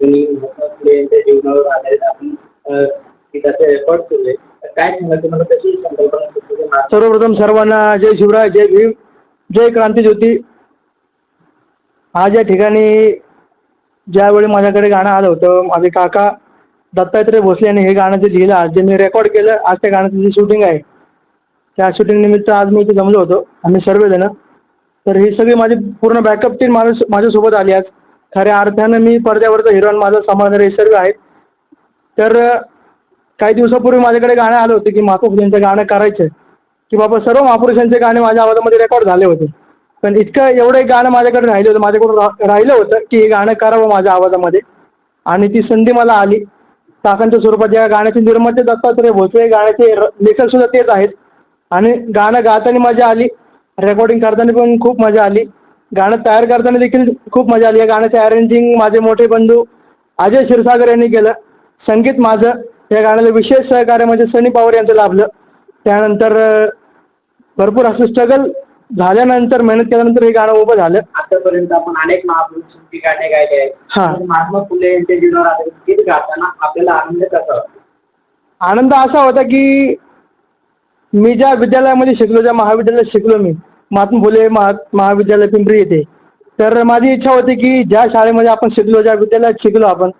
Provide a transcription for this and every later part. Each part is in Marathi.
कोणी महात्मा फुले यांच्या जीवनावर आधारित आपण गीताचे रेकॉर्ड केले तर काय सांगाल तुम्हाला कशी संकल्पना सुचली? महात्मा सर्वप्रथम सर्वांना जय शिवराय जय भीम जय क्रांती ज्योती. आज या ठिकाणी ज्यावेळी माझ्याकडे गाणं आलं होतं माझे काका दत्तात्रय भोसले यांनी हे गाणं जे लिहिलं आज जे मी रेकॉर्ड केलं आज त्या गाण्याचं जे शूटिंग आहे त्या शूटिंग निमित्त आज मी इथे जमलो होतो आम्ही सर्वजण. तर ही सगळी माझी पूर्ण बॅकअप टीम माझ्या माझ्यासोबत आली आज. खऱ्या अर्थानं मी पडद्यावरचं हिरोन माझं समाधान हे आहे. तर काही दिवसापूर्वी माझ्याकडे गाणं आलं होतं की महात्मा फुलेंचं गाणं करायचं की बाबा सर्व महापुरुषांचे गाणे माझ्या आवाजामध्ये रेकॉर्ड झाले होते. पण इतकं एवढं एक गाणं माझ्याकडे राहिलं होतं माझ्याकडून रा- राहिलं होतं की हे गाणं करावं माझ्या आवाजामध्ये. आणि ती संधी मला आली. काकांच्या स्वरूपात या गाण्याचे निर्माते दत्तात्रय भोसले गाण्याचे र- लेखकसुद्धा तेच आहेत. आणि गाणं गाताना मजा आली. रेकॉर्डिंग करताना पण खूप मजा आली. गाणं तयार करताना देखील खूप मजा आली. या गाण्याचं अरेंजिंग माझे मोठे बंधू अजय क्षीरसागर यांनी केलं. संगीत माझं. या गाण्याला विशेष सहकार्य म्हणजे सनी पवार यांचं लाभलं. त्यानंतर भरपूर असं स्ट्रगल झाल्यानंतर मेहनत केल्यानंतर हे गाणं उभं झालं. आतापर्यंत आपण अनेक महापुरुषांची गाणे गायले आहेत. हा. महात्मा फुले यांच्या जीवनावर आधारित गीत गाताना आपल्याला आनंद कसा आनंद असा होता की मी ज्या विद्यालयामध्ये शिकलो ज्या महाविद्यालयात शिकलो मी महात्मा फुले महा महाविद्यालय पिंपरी येथे. तर माझी इच्छा होती की ज्या शाळेमध्ये आपण शिकलो ज्या विद्यालयात शिकलो आपण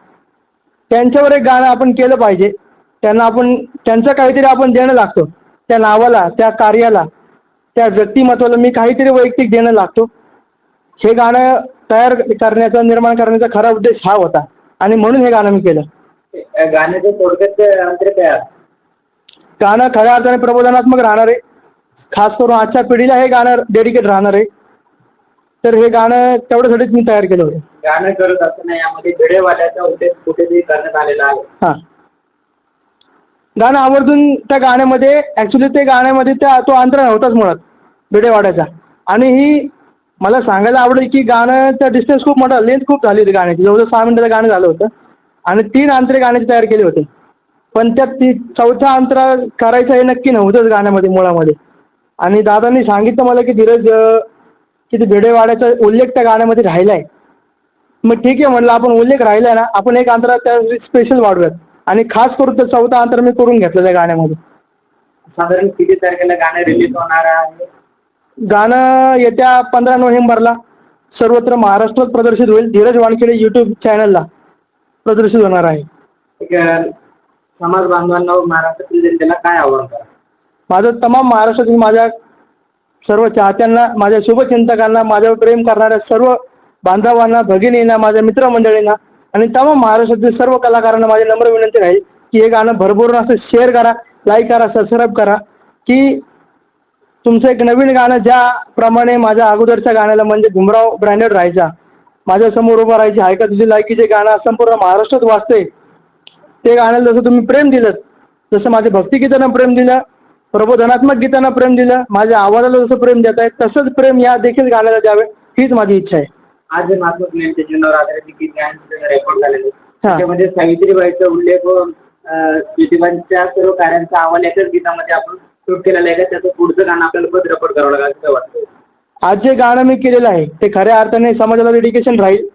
त्यांच्यावर एक गाणं आपण केलं पाहिजे. त्यांना आपण त्यांचं काहीतरी आपण देणं लागतो. त्या नावाला त्या कार्याला त्या व्यक्तिमत्वाला मी काहीतरी वैयक्तिक देणं लागतो. हे गाणं तयार करण्याचा निर्माण करण्याचा खरा उद्देश हा होता. आणि म्हणून हे गाणं मी केलं. गाण्याचं थोडक्यात काय? गाणं खऱ्या अर्थाने प्रबोधनात्मक राहणार आहे खास करून आजच्या पिढीला हे गाणं डेडिकेट राहणार आहे. तर हे गाणं तेवढ्यासाठीच मी तयार केलं होतं. गाणं करत असताना यामध्ये भिडेवाल्याचा उद्देश कुठेतरी करण्यात आलेला आहे. हां. गाणं आवर्जून त्या गाण्यामध्ये ॲक्च्युली ते गाण्यामध्ये त्या तो अंतरा नव्हताच मुळात भिडेवाड्याचा. आणि ही मला सांगायला आवडेल की गाण्याचा डिस्टन्स खूप मोठा लेंथ खूप झाली होती गाण्याची. जवळजवळ सहा मिनिटाचं गाणं झालं होतं. आणि तीन अंतरे गाण्याचे तयार केले होते. पण त्यात ती चौथा अंतरा करायचं हे नक्की नव्हतंच गाण्यामध्ये मुळामध्ये. आणि दादांनी सांगितलं मला की धीरज अं, की ते भिडेवाड्याचा उल्लेख त्या गाण्यामध्ये राहिला आहे मग ठीक आहे म्हटलं आपण उल्लेख राहिला ना आपण एक अंतरा त्या स्पेशल वाढूयात. आणि खास करून तर चौथा अंतर मी करून घेतलं त्या गाण्यामध्ये. साधारण किती तारखेला गाणं रिलीज होणार आहे? गाणं येत्या पंधरा नोव्हेंबरला सर्वत्र महाराष्ट्रात प्रदर्शित होईल. धीरज वानखेडे यूट्यूब चॅनलला प्रदर्शित होणार आहे. समाज बांधवांना महाराष्ट्रातील जनतेला काय आव्हान करा? माझं तमाम महाराष्ट्रातील माझ्या सर्व चाहत्यांना माझ्या शुभचिंतकांना माझ्यावर प्रेम करणाऱ्या सर्व बांधवांना भगिनींना माझ्या मित्रमंडळींना आणि तमाम महाराष्ट्रातील सर्व कलाकारांना माझी नम्र विनंती राहील की हे गाणं भरभरून असं शेअर करा लाईक करा सबस्क्राईब करा की तुमचं एक नवीन गाणं ज्याप्रमाणे माझ्या अगोदरच्या गाण्याला म्हणजे भुमराव ब्रँडेड राहायचा. माझ्यासमोर उभं राहायची ऐका तुझी लायकी जे गाणं संपूर्ण महाराष्ट्रात वाजते ते गाण्याला जसं तुम्ही प्रेम दिलं जसं माझ्या भक्तिगीतांना प्रेम दिलं प्रबोधनात्मक गीतांना प्रेम दिलं माझ्या आवाजाला जसं प्रेम देत आहे तसंच प्रेम या देखील गाण्याला द्यावे हीच माझी इच्छा आहे. आज जे यांच्या जीवनावर आधारित गीत गायन रेकॉर्ड झालेले. त्याच्यामध्ये सावित्रीबाईचा उल्लेख ज्योतिबांच्या सर्व कार्यांचा अहवाल एकाच गीतामध्ये आपण शूट केलेला आहे का? त्याचं पुढचं गाणं आपल्याला परत रेकॉर्ड करावं लागेल असं वाटतं आज जे गाणं मी केलेलं आहे ते खऱ्या अर्थाने समाजाला डेडिकेशन राहील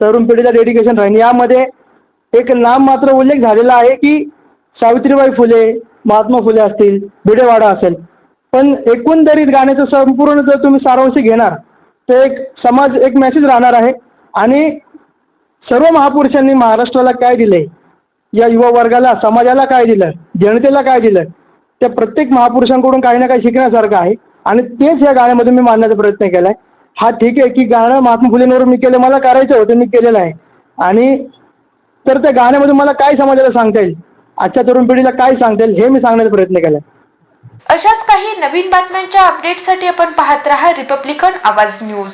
तरुण पिढीला डेडिकेशन राहील. यामध्ये एक नाम मात्र उल्लेख झालेला आहे की सावित्रीबाई फुले महात्मा फुले असतील भिडेवाडा असेल. पण एकंदरीत गाण्याचं संपूर्ण जर तुम्ही सारांश घेणार तर एक समाज एक मेसेज राहणार आहे. आणि सर्व महापुरुषांनी महाराष्ट्राला काय दिलंय? या युवा वर्गाला समाजाला काय दिलं? जनतेला काय दिलं? त्या प्रत्येक महापुरुषांकडून काही ना काही शिकण्यासारखं आहे. आणि तेच या गाण्यामध्ये मी मांडण्याचा प्रयत्न केला आहे हा ठीक आहे की गाणं महात्मा फुलेंवर मी केलं मला करायचं होतं मी केलेलं आहे. आणि तर त्या गाण्यामध्ये मला काय समाजाला सांगता येईल? आजच्या तरुण पिढीला काय सांगतील हे मी सांगण्याचा प्रयत्न केला अशाच काही नवीन बातम्यांच्या अपडेटसाठी आपण पाहत रहा रिपब्लिकन आवाज न्यूज.